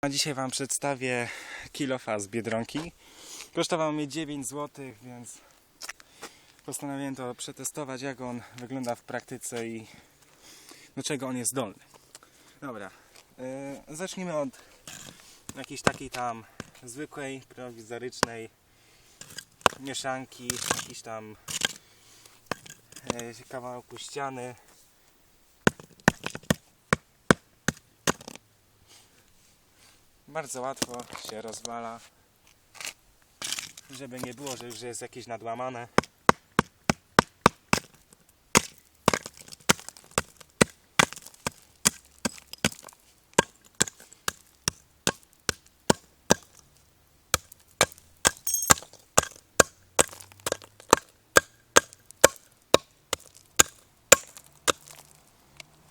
A dzisiaj Wam przedstawię kilofa z Biedronki. Kosztował mnie 9 zł, więc postanowiłem to przetestować, jak on wygląda w praktyce i do czego on jest zdolny. Dobra, yy, zacznijmy od jakiejś takiej tam zwykłej, prowizorycznej mieszanki, jakiś tam yy, kawałku ściany. Bardzo łatwo się rozwala. Żeby nie było, że już jest jakieś nadłamane.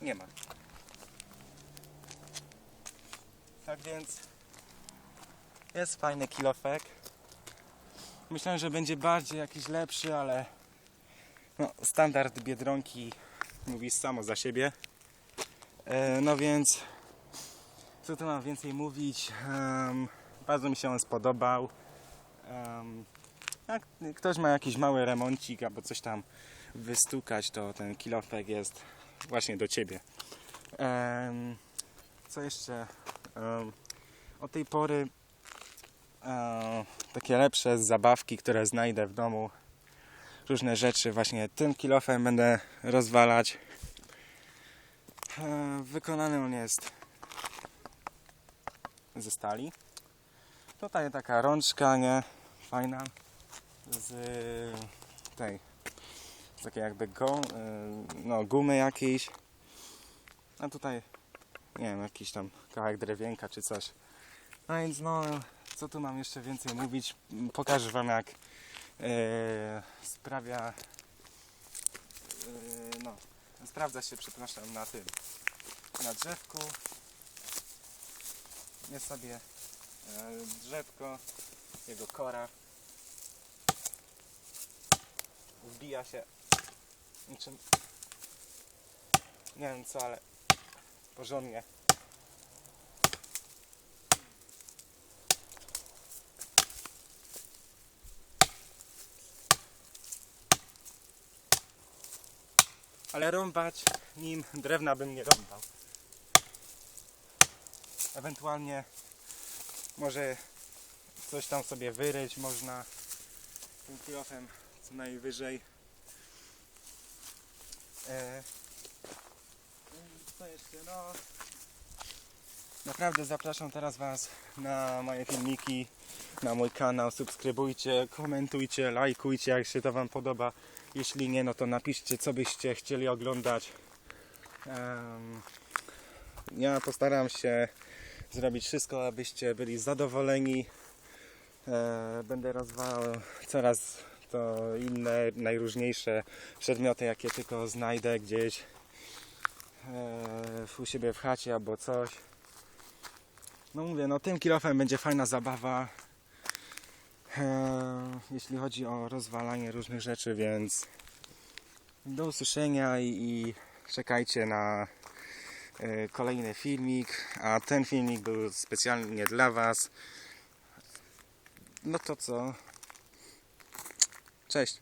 Nie ma. Tak więc jest fajny kilofek. Myślałem, że będzie bardziej jakiś lepszy, ale no, standard Biedronki mówi samo za siebie. E, no więc co tu mam więcej mówić? Em, bardzo mi się on spodobał. Em, jak ktoś ma jakiś mały remoncik albo coś tam wystukać, to ten kilofek jest właśnie do ciebie. Em, co jeszcze? Em, od tej pory e, takie lepsze zabawki, które znajdę w domu, różne rzeczy, właśnie tym kilofem będę rozwalać. E, wykonany on jest ze stali. Tutaj taka rączka, nie? Fajna. Z tej, z takiej jakby go, e, no, gumy jakiejś. A tutaj nie wiem, jakiś tam kawałek drewienka czy coś. No więc no, co tu mam jeszcze więcej mówić? Pokażę Wam jak e, sprawia, e, no, sprawdza się, przepraszam, na tym, na drzewku. Jest sobie e, drzewko, jego kora. Wbija się niczym, nie wiem co, ale porządnie. Ale rąbać nim drewna bym nie rąbał. Ewentualnie może coś tam sobie wyryć można tym kilofem co najwyżej. E, co jeszcze? No. Naprawdę zapraszam teraz Was na moje filmiki, na mój kanał. Subskrybujcie, komentujcie, lajkujcie, jak się to Wam podoba. Jeśli nie, no to napiszcie, co byście chcieli oglądać. Ja postaram się zrobić wszystko, abyście byli zadowoleni. E, będę rozwalał coraz to inne, najróżniejsze przedmioty, jakie tylko znajdę gdzieś e, u siebie w chacie albo coś. No mówię, no tym kilofem będzie fajna zabawa. E, jeśli chodzi o rozwalanie różnych rzeczy, więc do usłyszenia i, i czekajcie na e, kolejny filmik. A ten filmik był specjalnie dla Was. No to co? Cześć.